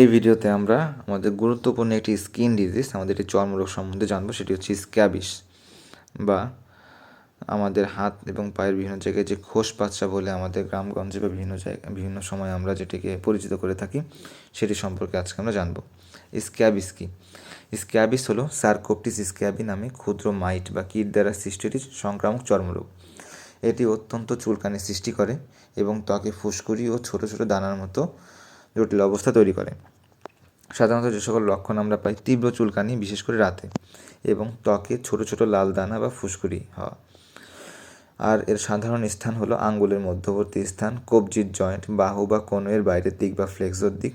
এই ভিডিওতে আমরা আমাদের গুরুত্বপূর্ণ একটি স্কিন ডিজিজ আমাদের একটি চর্মরোগ সম্বন্ধে জানব, সেটি হচ্ছে স্ক্যাবিস বা আমাদের হাত এবং পায়ের বিভিন্ন জায়গায় যে খোস পাচড়া বলে আমাদের গ্রামগঞ্জে বা বিভিন্ন জায়গায় বিভিন্ন সময় আমরা যেটিকে পরিচিত করে থাকি, সেটি সম্পর্কে আজকে আমরা জানব। স্ক্যাবিস কি? স্ক্যাবিস হলো সার্কোপটিস স্ক্যাবি নামে ক্ষুদ্র মাইট বা কীট দ্বারা সৃষ্ট সংক্রামক চর্মরোগ। এটি অত্যন্ত চুলকানি সৃষ্টি করে এবং ত্বকে ফুসকুড়ি ও ছোট ছোট দানার মতো জটিল অবস্থা তৈরি করে। সাধারণত যে সকল লক্ষণ আমরা পাই তীব্র চুলকানি, বিশেষ করে রাতে, এবং ত্বকে ছোট ছোট লাল দানা বা ফুসকুড়ি হওয়া। আর এর সাধারণ স্থান হলো আঙ্গুলের মধ্যবর্তী স্থান, কবজির জয়েন্ট, বাহু বা কনুয়ের বাইরের দিক বা ফ্লেক্সোর দিক,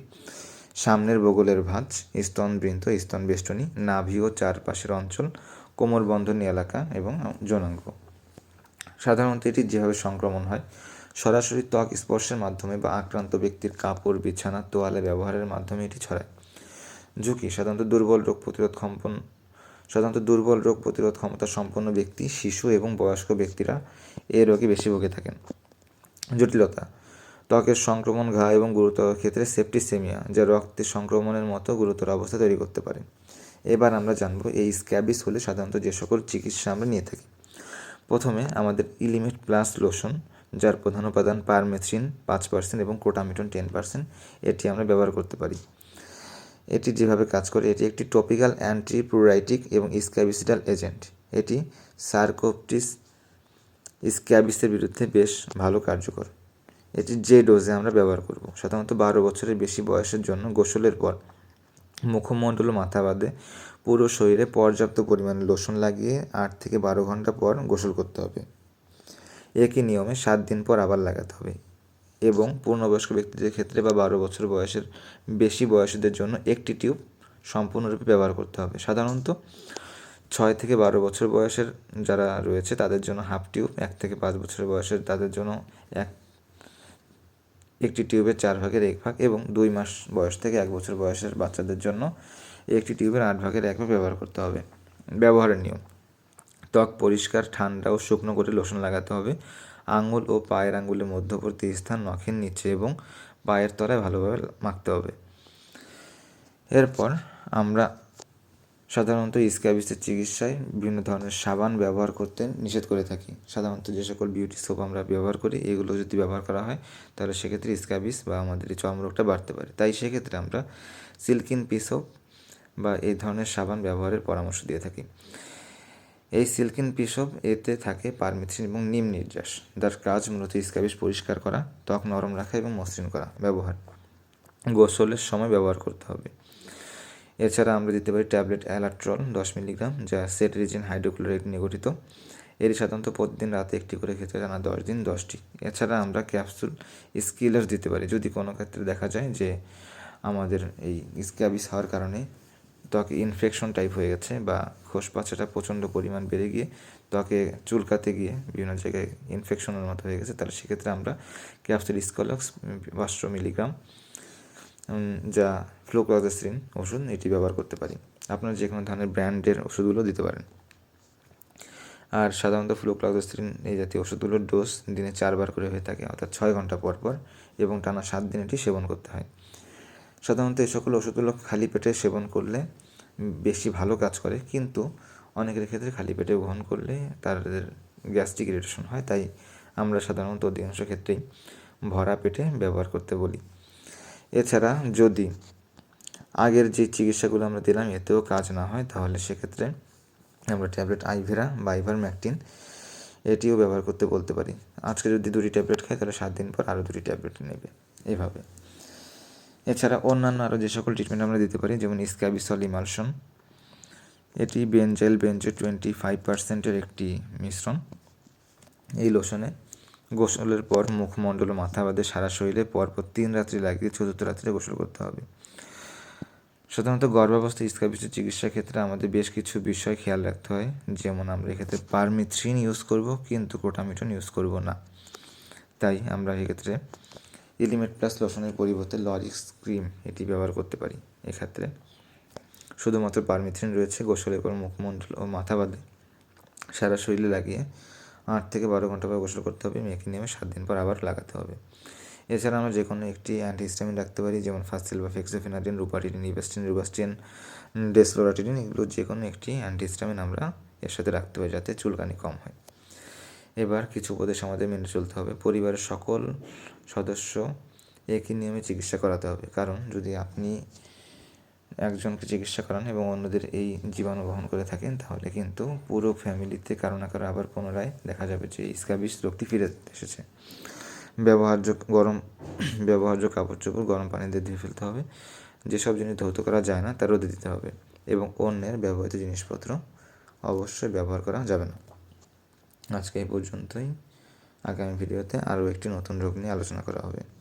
সামনের বগলের ভাঁজ স্তনবৃন্ত স্তন বেষ্টনী, নাভি ও চারপাশের অঞ্চল কোমর বন্ধনী এলাকা এবং যৌনাঙ্গ সাধারণত এটি যেভাবে সংক্রমণ হয় সরাসরি ত্বক স্পর্শের মাধ্যমে বা আক্রান্ত ব্যক্তির কাপড়, বিছানা, তোয়ালে ব্যবহারের মাধ্যমে এটি ছড়ায়। ঝুঁকি, সাধারণত দুর্বল রোগ প্রতিরোধ ক্ষমপন, সাধারণত দুর্বল রোগ প্রতিরোধ ক্ষমতা সম্পন্ন ব্যক্তি, শিশু এবং বয়স্ক ব্যক্তিরা এ রোগে বেশি ভুগে থাকেন। জটিলতা, ত্বকের সংক্রমণ, ঘা এবং গুরুতর ক্ষেত্রে সেপ্টিসেমিয়া, যা রক্তে সংক্রমণের মতো গুরুতর অবস্থা তৈরি করতে পারে। এবার আমরা জানব এই স্ক্যাবিস হলে সাধারণত যে সকল চিকিৎসা আমরা নিয়ে থাকি। প্রথমে আমাদের ইলিমিট প্লাস লোশন যার প্রধান উপাদান পারমেথ্রিন পাঁচ পার্সেন্ট এবং ক্রোটামিটন টেন পার্সেন্ট এটি আমরা ব্যবহার করতে পারি। এটি যেভাবে কাজ করে, এটি একটি টপিক্যাল অ্যান্টিপ্রুরাইটিক এবং স্ক্যাবিসিডাল এজেন্ট এটি সার্কোপটিস স্ক্যাবিসের বিরুদ্ধে বেশ ভালো কার্যকর। এটি যে ডোজে আমরা ব্যবহার করব, সাধারণত বারো বছরের বেশি বয়সের জন্য গোসলের পর। মুখমণ্ডল মাথা বাদে পুরো শরীরে পর্যাপ্ত পরিমাণে লোশন লাগিয়ে আট থেকে বারো ঘণ্টা পর গোসল করতে হবে। একই নিয়মে সাত দিন পর আবার লাগাতে হবে এবং পূর্ণবয়স্ক ব্যক্তিদের ক্ষেত্রে বা বারো বছর বয়সের বেশি বয়সীদের জন্য একটি টিউব সম্পূর্ণরূপে ব্যবহার করতে হবে। সাধারণত ছয় থেকে বারো বছর বয়সের যারা রয়েছে, তাদের জন্য হাফ টিউব, এক থেকে পাঁচ বছর বয়সের তাদের জন্য এক, একটি টিউবের চার ভাগের এক ভাগ এবং দুই মাস বয়স থেকে এক বছর বয়সের বাচ্চাদের জন্য একটি টিউবের আট ভাগের এক ভাগ ব্যবহার করতে হবে। ব্যবহারের নিয়ম। ত্বক পরিষ্কার, ঠান্ডা ও শুকনো করে লোশন লাগাতে হবে। আঙুল ও পায়ের আঙুলের মধ্যবর্তী স্থান নখের নিচে এবং পায়ের তলায় ভালোভাবে মাখতে হবে। এরপর আমরা সাধারণত স্ক্যাবিসের চিকিৎসায় বিভিন্ন ধরনের সাবান ব্যবহার করতে নিষেধ করে থাকি। সাধারণত যে সকল বিউটি সোপ আমরা ব্যবহার করি, এগুলো যদি ব্যবহার করা হয়, তাহলে সেক্ষেত্রে স্ক্যাবিস বা আমাদের এই চর্মরোগটা বাড়তে পারে। তাই সেক্ষেত্রে আমরা সিল্কিন পিসোপ বা এই ধরনের সাবান ব্যবহারের পরামর্শ দিয়ে থাকি। এই সিল্কিন পিসব এতে থাকে পারমিথ্রিন এবং নিম নির্যাস, যার কাজ মূলত স্ক্যাবিস পরিষ্কার করা, ত্বক নরম রাখা এবং মসৃণ করা, ব্যবহার। গোসলের সময় ব্যবহার করতে হবে। এছাড়া আমরা দিতে পারি ট্যাবলেট অ্যালাট্রল দশ মিলিগ্রাম, যা সেটরিজিন হাইড্রোক্লোরাইড নিয়ে গঠিত। এটি সাধারণত প্রতিদিন রাতে একটি করে খেতে টানা দশ দিন, দশটি। এছাড়া আমরা ক্যাপসুল স্কিলার দিতে পারি। যদি কোনো ক্ষেত্রে দেখা যায় যে আমাদের এই স্ক্যাবিস হওয়ার কারণে ত্বকে ইনফেকশন টাইপ হয়ে গেছে বা খোসপাচাটা প্রচণ্ড পরিমাণ বেড়ে গিয়ে ত্বকে চুলকাতে গিয়ে বিভিন্ন জায়গায় ইনফেকশনের মতো হয়ে গেছে, তাহলে সেক্ষেত্রে আমরা ক্যাপসুল স্কলক্স পাঁচশো মিলিগ্রাম যা ফ্লোক্লোজাসিন ওষুধ এটি ব্যবহার করতে পারি। আপনারা যে কোনো ধরনের ব্র্যান্ডের ওষুধগুলো দিতে পারেন। আর সাধারণত ফ্লোক্লোজাসিন এই জাতীয় ওষুধগুলোর ডোজ দিনে চারবার করে হয়ে থাকে, অর্থাৎ ছয় ঘণ্টা পর পর এবং টানা সাত দিন এটি সেবন করতে হয়। সাধারণত এই সকল ওষুধগুলো খালি পেটে সেবন করলে বেশি ভালো কাজ করে। কিন্তু অনেকের ক্ষেত্রে খালি পেটে গ্রহণ করলে তাদের গ্যাস্ট্রিক ইরিটেশন হয়। তাই আমরা সাধারণত অধিকাংশ ক্ষেত্রেই ভরা পেটে ব্যবহার করতে বলি। এছাড়া যদি আগের যে চিকিৎসাগুলো আমরা দিলাম এতেও কাজ না হয়, তাহলে সেক্ষেত্রে আমরা ট্যাবলেট আইভেরা বা আইভার ম্যাকটিন এটিও ব্যবহার করতে বলতে পারি। আজকে যদি দুটি ট্যাবলেট খাই তাহলে সাত দিন পর আরও দুটি ট্যাবলেট নেবে। এভাবে। এছাড়া অন্যান্য আরও যে সকল ট্রিটমেন্ট আমরা দিতে পারি, যেমন স্ক্যাবিসল ইমালশন এটি বেঞ্জেল বেঞ্জো টোয়েন্টি ফাইভ পার্সেন্টের একটি মিশ্রণ। এই লোশনে গোসলের পর মুখমণ্ডল মাথা বাদে সারা শরীরে পরপর তিন রাত্রি লাগিয়ে চতুর্থ রাত্রে গোসল করতে হবে। সাধারণত গর্ভাবস্থা স্ক্যাবিসের চিকিৎসার ক্ষেত্রে আমাদের বেশ কিছু বিষয় খেয়াল রাখতে হয়, যেমন আমরা এক্ষেত্রে পারমিথ্রিন ইউজ করব, কিন্তু ক্রোটামিটন ইউজ করব না। তাই আমরা এক্ষেত্রে ইলিমেট প্লাস লোশনের পরিবর্তে লরিক্স ক্রিম এটি ব্যবহার করতে পারি এক্ষেত্রে। শুধুমাত্র পারমিথ্রিন রয়েছে, গোসলের পর মুখমণ্ডল ও মাথা বাদে। সারা শরীরে লাগিয়ে আট থেকে বারো ঘণ্টা পর গোসল করতে হবে, মেয়েকে নেমে সাত দিন পর আবার লাগাতে হবে। এছাড়া আমরা যে কোনো একটি অ্যান্টিহিস্টামিন রাখতে পারি, যেমন ফাসিল বা ফেক্সোফেনাডিন রুপাটিডিন ইভাস্টিন রুবাস্টিন ডেসলোরাটিডিন এগুলো যে কোনো একটি অ্যান্টিহিস্টামিন আমরা এর সাথে রাখতে পারি যাতে চুলকানি কম হয়। এবার কিছু উপদেশ আমাদের মেনে চলতে হবে। পরিবারের সকল সদস্য একই নিয়মে চিকিৎসা করাতে হবে। কারণ যদি আপনি একজনকে চিকিৎসা করান এবং অন্যদের এই জীবাণু বহন করে থাকেন, তাহলে কিন্তু পুরো ফ্যামিলিতে কারও না কারও আবার পুনরায় দেখা যাবে যে স্ক্যাবিস রোগটি ফিরে এসেছে। ব্যবহার্য গরম ব্যবহার্য কাপড় চোপড় গরম পানিতে ধুয়ে ফেলতে হবে। যেসব জিনিস ধৌত করা যায় না তা রোদে দিতে হবে এবং অন্যের ব্যবহৃত জিনিসপত্র অবশ্যই ব্যবহার করা যাবে না। আজকে এই পর্যন্তই। আগামী ভিডিওতে আরও একটি নতুন রোগ নিয়ে আলোচনা করা হবে।